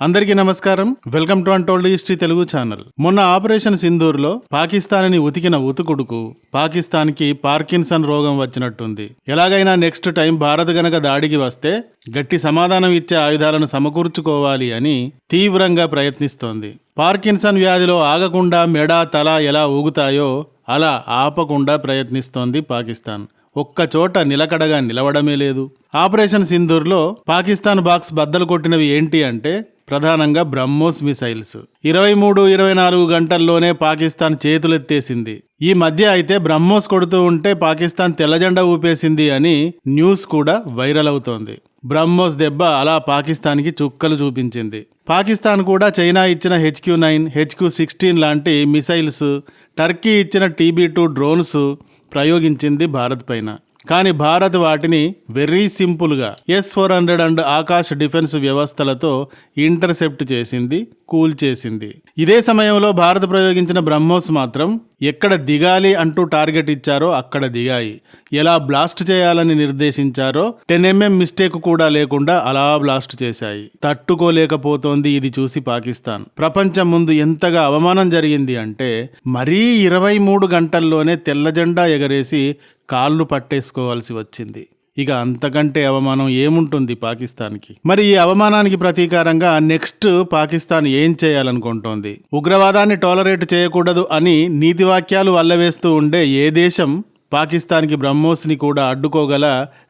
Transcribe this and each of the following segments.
అందరికీ నమస్కారం. Welcome to untold history Telugu channel. మొన్న ఆపరేషన్ సింధూర్లో పాకిస్తాన్ని ఉతికిన ఉతుకుడుకు పాకిస్తాన్కి పార్కిన్సన్ రోగం వచ్చినట్టుంది. ఎలాగైనా నెక్స్ట్ టైం భారత్ గనక దాడికి వస్తే గట్టి సమాధానం ఇచ్చే ఆయుధాలను సమకూర్చుకోవాలి అని తీవ్రంగా ప్రయత్నిస్తోంది. పార్కిన్సన్ వ్యాధిలో ఆగకుండా మెడ తల ఎలా ఊగుతాయో అలా ఆపకుండా ప్రయత్నిస్తోంది పాకిస్తాన్. ఒక్క చోట నిలకడగా నిలవడమే లేదు. ఆపరేషన్ సింధూర్లో పాకిస్తాన్ బాక్స్ బద్దలు కొట్టినవి ఏంటి అంటే ప్రధానంగా బ్రహ్మోస్ మిసైల్స్. ఇరవై మూడు ఇరవై నాలుగు గంటల్లోనే పాకిస్తాన్ చేతులెత్తేసింది. ఈ మధ్య అయితే బ్రహ్మోస్ కొడుతూ ఉంటే పాకిస్తాన్ తెల్లజెండా ఊపేసింది అని న్యూస్ కూడా వైరల్ అవుతోంది. బ్రహ్మోస్ దెబ్బ అలా పాకిస్తాన్కి చుక్కలు చూపించింది. పాకిస్తాన్ కూడా చైనా ఇచ్చిన హెచ్క్యూ నైన్ హెచ్క్యూ సిక్స్టీన్ లాంటి మిసైల్స్ టర్కీ ఇచ్చిన టీబీ టూ డ్రోన్స్ ప్రయోగించింది భారత్ పైన. కానీ భారత్ వాటిని వెరీ సింపుల్గా S four hundred and Akash defence వ్యవస్థలతో ఇంటర్సెప్ట్ చేసింది కూల్ చేసింది. ఇదే సమయంలో భారత్ ప్రయోగించిన బ్రహ్మోస్ మాత్రం ఎక్కడ దిగాలి అంటూ టార్గెట్ ఇచ్చారో అక్కడ దిగాయి. ఎలా బ్లాస్ట్ చేయాలని నిర్దేశించారో టెన్ ఎంఎం మిస్టేక్ కూడా లేకుండా అలా బ్లాస్ట్ చేశాయి. తట్టుకోలేకపోతోంది ఇది చూసి పాకిస్తాన్. ప్రపంచం ముందు ఎంతగా అవమానం జరిగింది అంటే మరీ ఇరవై మూడు గంటల్లోనే తెల్ల జెండా ఎగరేసి కాళ్ళు పట్టేసుకోవాల్సి వచ్చింది. ఇక అంతకంటే అవమానం ఏముంటుంది పాకిస్తాన్కి? మరి ఈ అవమానానికి ప్రతీకారంగా నెక్స్ట్ పాకిస్తాన్ ఏం చేయాలనుకుంటోంది? ఉగ్రవాదాన్ని టాలరేట్ చేయకూడదు అని నీతి వాక్యాలు వల్లవేస్తూ ఉండే ఏ దేశం పాకిస్తాన్కి బ్రహ్మోస్ని కూడా అడ్డుకోగల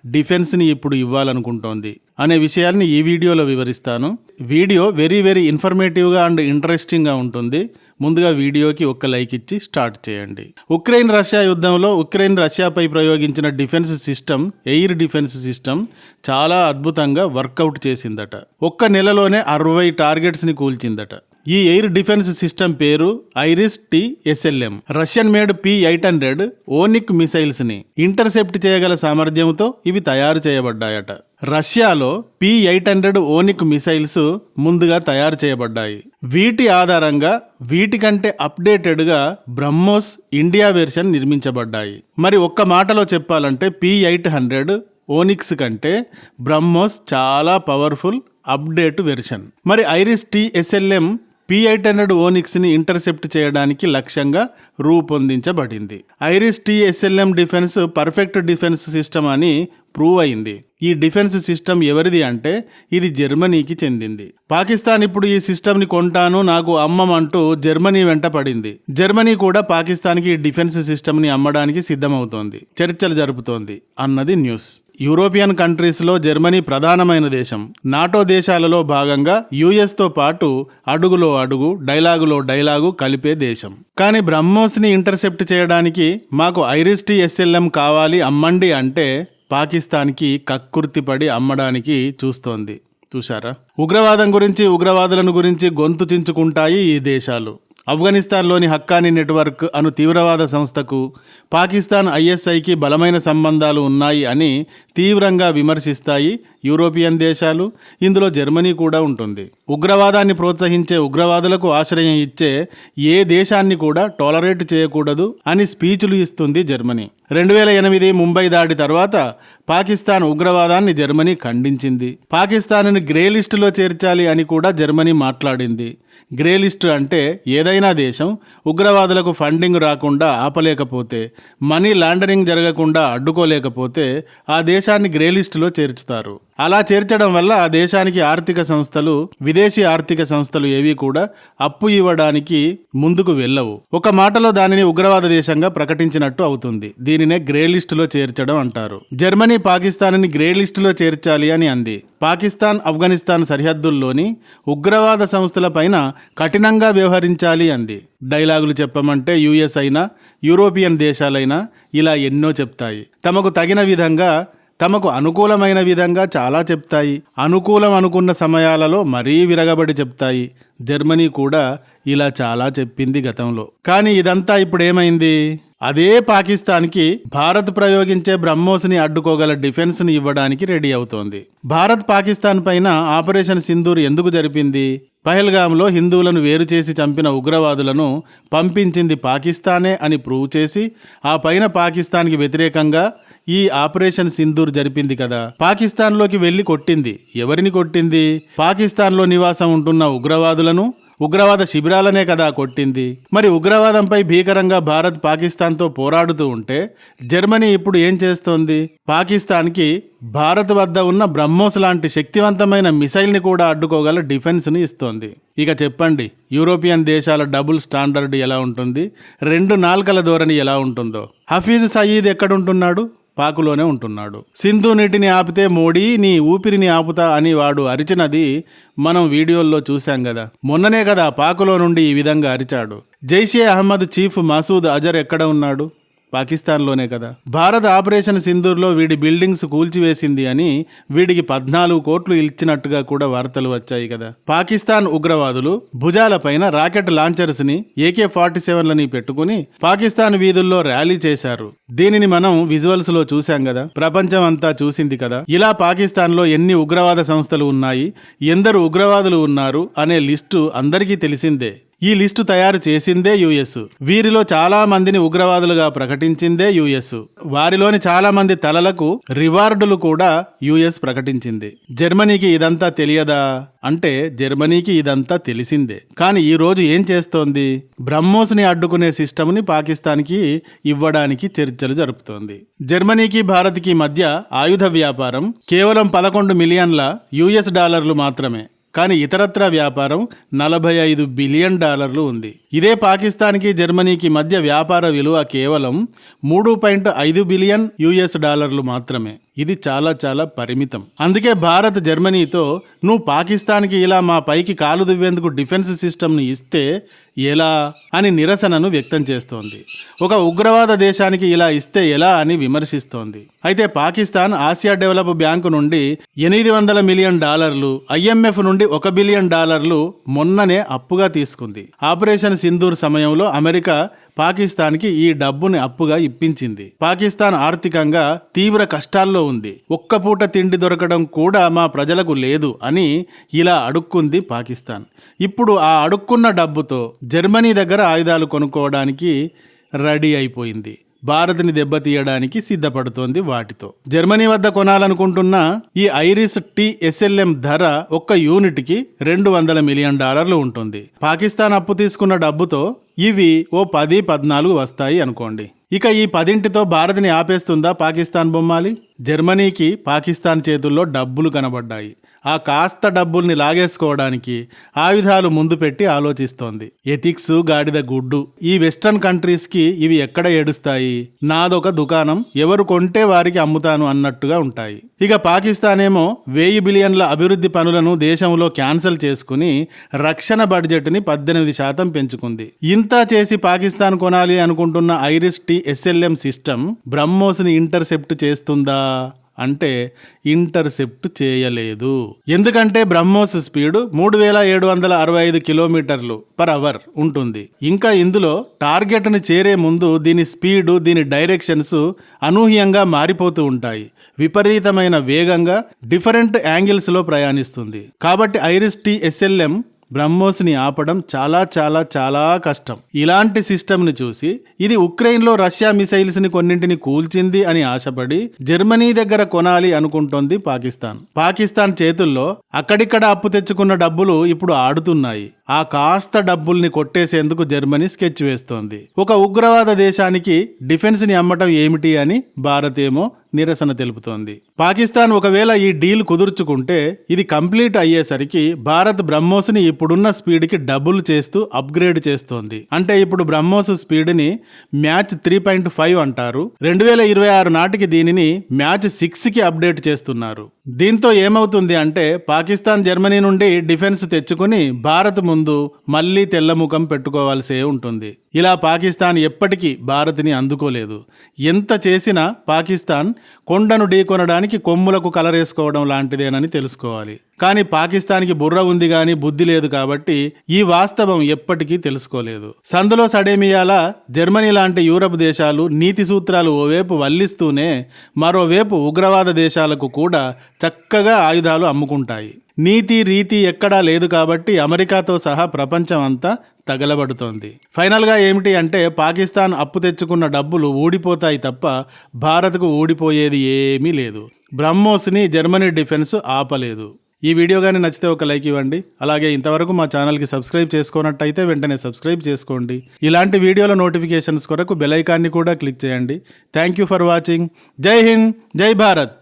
డిఫెన్స్ని ఇప్పుడు ఇవ్వాలనుకుంటోంది అనే విషయాన్ని ఈ వీడియోలో వివరిస్తాను. వీడియో వెరీ వెరీ ఇన్ఫర్మేటివ్గా అండ్ ఇంట్రెస్టింగ్గా ఉంటుంది. ముందుగా వీడియోకి ఒక్క లైక్ ఇచ్చి స్టార్ట్ చేయండి. ఉక్రెయిన్ రష్యా యుద్ధంలో ఉక్రెయిన్ రష్యాపై ప్రయోగించిన defence system air defence system చాలా అద్భుతంగా వర్కౌట్ చేసిందట. ఒక్క నెలలోనే అరవై టార్గెట్స్ని కూల్చిందట. ఈ ఎయిర్ డిఫెన్స్ సిస్టమ్ పేరు Iris T SLM. Russian made P eight hundred Oniks మిసైల్స్ని intercept చేయగల సామర్థ్యంతో ఇవి తయారు చేయబడ్డాయట. రష్యాలో P eight hundred Oniks missiles ముందుగా తయారు చేయబడ్డాయి. వీటి ఆధారంగా వీటికంటే అప్డేటెడ్గా బ్రహ్మోస్ ఇండియా వెర్షన్ నిర్మించబడ్డాయి. మరి ఒక్క మాటలో చెప్పాలంటే పి ఎయిట్ హండ్రెడ్ ఓనిక్స్ కంటే బ్రహ్మోస్ చాలా పవర్ఫుల్ అప్డేట్ వెర్షన్. మరి IRIS TSLM P eight hundred ఓనిక్స్ని intercept చేయడానికి లక్ష్యంగా రూపొందించబడింది. IRIS TSLM defence perfect defence system అని ప్రూవ్ అయింది. ఈ డిఫెన్స్ సిస్టమ్ ఎవరిది అంటే ఇది జర్మనీకి చెందింది. పాకిస్తాన్ ఇప్పుడు ఈ సిస్టమ్ని కొంటాను నాకు అమ్మమంటూ జర్మనీ వెంట పడింది. జర్మనీ కూడా పాకిస్తాన్కి ఈ డిఫెన్స్ సిస్టమ్ని అమ్మడానికి సిద్ధమవుతోంది. చర్చలు జరుపుతోంది అన్నది న్యూస్. యూరోపియన్ కంట్రీస్లో జర్మనీ ప్రధానమైన దేశం. నాటో దేశాలలో భాగంగా యుఎస్తో పాటు అడుగులో అడుగు డైలాగులో డైలాగు కలిపే దేశం. కానీ బ్రహ్మోస్ని ఇంటర్సెప్ట్ చేయడానికి మాకు ఐరిస్టీ ఎస్ఎల్ఎం కావాలి అమ్మండి అంటే పాకిస్తాన్కి కక్కుర్తిపడి అమ్మడానికి చూస్తోంది. చూశారా? ఉగ్రవాదం గురించి ఉగ్రవాదులను గురించి గొంతు చించుకుంటాయి ఈ దేశాలు. ఆఫ్ఘనిస్తాన్లోని హక్కానీ నెట్వర్క్ అను తీవ్రవాద సంస్థకు పాకిస్తాన్ ఐఎస్ఐకి బలమైన సంబంధాలు ఉన్నాయి అని తీవ్రంగా విమర్శిస్తాయి యూరోపియన్ దేశాలు. ఇందులో జర్మనీ కూడా ఉంటుంది. ఉగ్రవాదాన్ని ప్రోత్సహించే ఉగ్రవాదులకు ఆశ్రయం ఇచ్చే ఏ దేశాన్ని కూడా టాలరేట్ చేయకూడదు అని స్పీచ్లు ఇస్తుంది జర్మనీ. రెండు వేల ఎనిమిది ముంబై దాడి తర్వాత పాకిస్తాన్ ఉగ్రవాదాన్ని జర్మనీ ఖండించింది. పాకిస్తాన్ను గ్రే లిస్టులో చేర్చాలి అని కూడా జర్మనీ మాట్లాడింది. గ్రే లిస్టు అంటే ఏదైనా దేశం ఉగ్రవాదులకు ఫండింగ్ రాకుండా ఆపలేకపోతే మనీ లాండరింగ్ జరగకుండా అడ్డుకోలేకపోతే ఆ దేశాన్ని గ్రే లిస్టులో చేర్చుతారు. అలా చేర్చడం వల్ల ఆ దేశానికి ఆర్థిక సంస్థలు విదేశీ ఆర్థిక సంస్థలు ఏవి కూడా అప్పు ఇవ్వడానికి ముందుకు వెళ్ళవు. ఒక మాటలో దానిని ఉగ్రవాద దేశంగా ప్రకటించినట్టు అవుతుంది. దీనినే గ్రే లిస్టులో చేర్చడం అంటారు. జర్మనీ పాకిస్తాన్ని గ్రే లిస్టులో చేర్చాలి అని అంది. పాకిస్తాన్ ఆఫ్ఘనిస్తాన్ సరిహద్దుల్లోని ఉగ్రవాద సంస్థల పైన కఠినంగా వ్యవహరించాలి అంది. డైలాగులు చెప్పమంటే యుఎస్ అయినా యూరోపియన్ దేశాలైనా ఇలా ఎన్నో చెప్తాయి. తమకు తగిన విధంగా తమకు అనుకూలమైన విధంగా చాలా చెప్తాయి. అనుకూలం అనుకున్న సమయాలలో మరీ విరగబడి చెప్తాయి. జర్మనీ కూడా ఇలా చాలా చెప్పింది గతంలో. కానీ ఇదంతా ఇప్పుడు ఏమైంది అదే పాకిస్తాన్కి భారత్ ప్రయోగించే బ్రహ్మోస్ని అడ్డుకోగల డిఫెన్స్ని ఇవ్వడానికి రెడీ అవుతోంది. భారత్ పాకిస్తాన్ పైన ఆపరేషన్ సింధూర్ ఎందుకు జరిపింది? పహల్గామ్లో హిందువులను వేరు చేసి చంపిన ఉగ్రవాదులను పంపించింది పాకిస్తానే అని ప్రూవ్ చేసి ఆ పైన పాకిస్తాన్కి వ్యతిరేకంగా ఈ ఆపరేషన్ సింధూర్ జరిపింది కదా. పాకిస్తాన్లోకి వెళ్ళి కొట్టింది. ఎవరిని కొట్టింది? పాకిస్తాన్లో నివాసం ఉంటున్న ఉగ్రవాదులను? ఉగ్రవాద శిబిరాలనే కదా కొట్టింది. మరి ఉగ్రవాదంపై భీకరంగా భారత్ పాకిస్తాన్తో పోరాడుతూ ఉంటే జర్మనీ ఇప్పుడు ఏం చేస్తోంది? పాకిస్తాన్కి భారత్ వద్ద ఉన్న బ్రహ్మోస్ లాంటి శక్తివంతమైన మిసైల్ని కూడా అడ్డుకోగల డిఫెన్స్ని ఇస్తోంది. ఇక చెప్పండి యూరోపియన్ దేశాల డబుల్ స్టాండర్డ్ ఎలా ఉంటుంది? రెండు నాల్కల ధోరణి ఎలా ఉంటుందో. హఫీజ్ సయీద్ ఎక్కడుంటున్నాడు? పాకులోనే ఉంటున్నాడు. సింధు నీటిని ఆపితే మోడీ నీ ఊపిరిని ఆపుతా అని వాడు అరిచినది మనం వీడియోల్లో చూశాం కదా మొన్ననే కదా పాకులో నుండి ఈ విధంగా అరిచాడు. జైషే అహ్మద్ చీఫ్ మసూద్ అజర్ ఎక్కడ ఉన్నాడు? పాకిస్తాన్లోనే కదా. భారత్ ఆపరేషన్ సింధూర్లో వీడి బిల్డింగ్స్ కూల్చివేసింది అని వీడికి పద్నాలుగు కోట్లు ఇచ్చినట్టుగా కూడా వార్తలు వచ్చాయి కదా. పాకిస్తాన్ ఉగ్రవాదులు భుజాలపైన రాకెట్ లాంచర్స్ని ఏకే ఫార్టీ సెవెన్లని పెట్టుకుని పాకిస్తాన్ వీధుల్లో ర్యాలీ చేశారు. దీనిని మనం విజువల్స్లో చూశాం కదా. ప్రపంచం అంతా చూసింది కదా. ఇలా పాకిస్తాన్లో ఎన్ని ఉగ్రవాద సంస్థలు ఉన్నాయి ఎందరు ఉగ్రవాదులు ఉన్నారు అనే లిస్టు అందరికీ తెలిసిందే. ఈ లిస్టు తయారు చేసిందే యుఎస్ వీరిలో చాలా మందిని ఉగ్రవాదులుగా ప్రకటించిందే యుఎస్ వారిలోని చాలా మంది తలలకు రివార్డులు కూడా యుఎస్ ప్రకటించింది. జర్మనీకి ఇదంతా తెలియదా? అంటే జర్మనీకి ఇదంతా తెలిసిందే. కానీ ఈ రోజు ఏం చేస్తోంది? బ్రహ్మోస్ని అడ్డుకునే సిస్టమ్ని పాకిస్తాన్కి ఇవ్వడానికి చర్చలు జరుపుతోంది. జర్మనీకి భారత్కి మధ్య ఆయుధ వ్యాపారం కేవలం పదకొండు మిలియన్ల యుఎస్ డాలర్లు మాత్రమే. కానీ ఇతరత్ర వ్యాపారం నలభై ఐదు బిలియన్ డాలర్లు ఉంది. ఇదే పాకిస్తాన్కి జర్మనీకి మధ్య వ్యాపార విలువ కేవలం మూడు పాయింట్ ఐదు బిలియన్ యుఎస్ డాలర్లు మాత్రమే. ఇది చాలా చాలా పరిమితం. అందుకే భారత్ జర్మనీతో నువ్వు పాకిస్తాన్కి ఇలా మా పైకి కాలు దువ్వేందుకు డిఫెన్స్ సిస్టమ్ను ఇస్తే ఎలా అని నిరసనను వ్యక్తం చేస్తోంది. ఒక ఉగ్రవాద దేశానికి ఇలా ఇస్తే ఎలా అని విమర్శిస్తోంది. అయితే పాకిస్తాన్ ఆసియా డెవలప్ బ్యాంకు నుండి ఎనిమిది వందల మిలియన్ డాలర్లు ఐఎంఎఫ్ నుండి ఒక బిలియన్ డాలర్లు మొన్ననే అప్పుగా తీసుకుంది. ఆపరేషన్ సింధూర్ సమయంలో అమెరికా పాకిస్తాన్కి ఈ డబ్బుని అప్పుగా ఇప్పించింది. పాకిస్తాన్ ఆర్థికంగా తీవ్ర కష్టాల్లో ఉంది. ఒక్క పూట తిండి దొరకడం కూడా మా ప్రజలకు లేదు అని ఇలా అడుక్కుంది పాకిస్తాన్. ఇప్పుడు ఆ అడుక్కున్న డబ్బుతో జర్మనీ దగ్గర ఆయుధాలు కొనుక్కోవడానికి రెడీ అయిపోయింది. భారత్ని దెబ్బతీయడానికి సిద్ధపడుతోంది వాటితో. జర్మనీ వద్ద కొనాలనుకుంటున్న ఈ ఐరిస్ టీ ఎస్ఎల్ఎం ధర ఒక్క యూనిట్కి రెండు వందల మిలియన్ డాలర్లు ఉంటుంది. పాకిస్తాన్ అప్పు తీసుకున్న డబ్బుతో ఇవి ఓ పది పద్నాలుగు వస్తాయి అనుకోండి. ఇక ఈ పదింటితో భారత్ని ఆపేస్తుందా పాకిస్తాన్ బొమ్మాలి? జర్మనీకి పాకిస్తాన్ చేతుల్లో డబ్బులు కనబడ్డాయి. ఆ కాస్త డబ్బుల్ని లాగేసుకోవడానికి ఆయుధాలు ముందు పెట్టి ఆలోచిస్తోంది. ఎథిక్స్ గాడిద గుడ్డు ఈ వెస్టర్న్ కంట్రీస్కి ఇవి ఎక్కడ ఏడుస్తాయి? నాదొక దుకాణం ఎవరు కొంటే వారికి అమ్ముతాను అన్నట్టుగా ఉంటాయి. ఇక పాకిస్తాన్ ఏమో వెయ్యి బిలియన్ల అభివృద్ధి పనులను దేశంలో క్యాన్సిల్ చేసుకుని రక్షణ బడ్జెట్ని పద్దెనిమిది శాతం పెంచుకుంది. ఇంత చేసి పాకిస్తాన్ కొనాలి అనుకుంటున్న ఐరిస్ టీ ఎస్ఎల్ఎం సిస్టమ్ బ్రహ్మోస్ని ఇంటర్సెప్ట్ చేస్తుందా? అంటే ఇంటర్సెప్ట్ చేయలేదు. ఎందుకంటే బ్రహ్మోస్ స్పీడ్ మూడు వేల ఏడు వందల అరవై ఐదు కిలోమీటర్లు పర్ అవర్ ఉంటుంది. ఇంకా ఇందులో టార్గెట్ని చేరే ముందు దీని స్పీడ్ దీని డైరెక్షన్స్ అనూహ్యంగా మారిపోతూ ఉంటాయి. విపరీతమైన వేగంగా డిఫరెంట్ యాంగిల్స్లో ప్రయాణిస్తుంది. కాబట్టి ఐరిస్ టీ ఎస్ఎల్ఎం బ్రహ్మోస్ని ఆపడం చాలా చాలా చాలా కష్టం. ఇలాంటి సిస్టమ్ని చూసి ఇది ఉక్రెయిన్లో రష్యా మిసైల్స్ని కొన్నింటిని కూల్చింది అని ఆశపడి జర్మనీ దగ్గర కొనాలి అనుకుంటోంది పాకిస్తాన్. పాకిస్తాన్ చేతుల్లో అక్కడిక్కడ అప్పు తెచ్చుకున్న డబ్బులు ఇప్పుడు ఆడుతున్నాయి. ఆ కాస్త డబ్బుల్ని కొట్టేసేందుకు జర్మనీ స్కెచ్ వేస్తోంది. ఒక ఉగ్రవాద దేశానికి డిఫెన్స్ని అమ్మటం ఏమిటి అని భారత్ ఏమో నిరసన తెలుపుతోంది. పాకిస్తాన్ ఒకవేళ ఈ డీల్ కుదుర్చుకుంటే ఇది కంప్లీట్ అయ్యేసరికి భారత్ బ్రహ్మోస్ని ఇప్పుడున్న స్పీడ్కి డబుల్ చేస్తూ అప్గ్రేడ్ చేస్తోంది. అంటే ఇప్పుడు బ్రహ్మోస్ స్పీడ్ని మ్యాచ్ త్రీ పాయింట్ ఫైవ్ అంటారు. రెండు వేల ఇరవై ఆరు నాటికి దీనిని మ్యాచ్ సిక్స్కి అప్డేట్ చేస్తున్నారు. దీంతో ఏమవుతుంది అంటే పాకిస్తాన్ జర్మనీ నుండి డిఫెన్స్ తెచ్చుకుని భారత్ ముందు మళ్ళీ తెల్లముఖం పెట్టుకోవాల్సే ఉంటుంది. ఇలా పాకిస్తాన్ ఎప్పటికీ భారత్ని అందుకోలేదు. ఎంత చేసినా పాకిస్తాన్ కొండను ఢీకొనడానికి కొమ్ములకు కలరేసుకోవడం లాంటిదేనని తెలుసుకోవాలి. కానీ పాకిస్తాన్కి బుర్ర ఉంది కానీ బుద్ధి లేదు కాబట్టి ఈ వాస్తవం ఎప్పటికీ తెలుసుకోలేదు. సందులో సడేమియాలా జర్మనీ లాంటి యూరప్ దేశాలు నీతి సూత్రాలు ఓవైపు వల్లిస్తూనే మరోవైపు ఉగ్రవాద దేశాలకు కూడా చక్కగా ఆయుధాలు అమ్ముకుంటాయి. నీతి రీతి ఎక్కడా లేదు కాబట్టి అమెరికాతో సహా ప్రపంచం అంతా తగలబడుతోంది. ఫైనల్గా ఏమిటి అంటే పాకిస్తాన్ అప్పు తెచ్చుకున్న డబ్బులు ఊడిపోతాయి తప్ప భారత్కు ఊడిపోయేది ఏమీ లేదు. బ్రహ్మోస్ని జర్మనీ డిఫెన్స్ ఆపలేదు. ఈ వీడియో కానీ నచ్చితే ఒక లైక్ ఇవ్వండి. అలాగే ఇంతవరకు మా ఛానల్కి సబ్స్క్రైబ్ చేసుకున్నట్టయితే వెంటనే సబ్స్క్రైబ్ చేసుకోండి. ఇలాంటి వీడియోల నోటిఫికేషన్స్ కొరకు బెల్ ఐకాన్ని కూడా క్లిక్ చేయండి. Thank you for watching. Jai Hind Jai Bharat.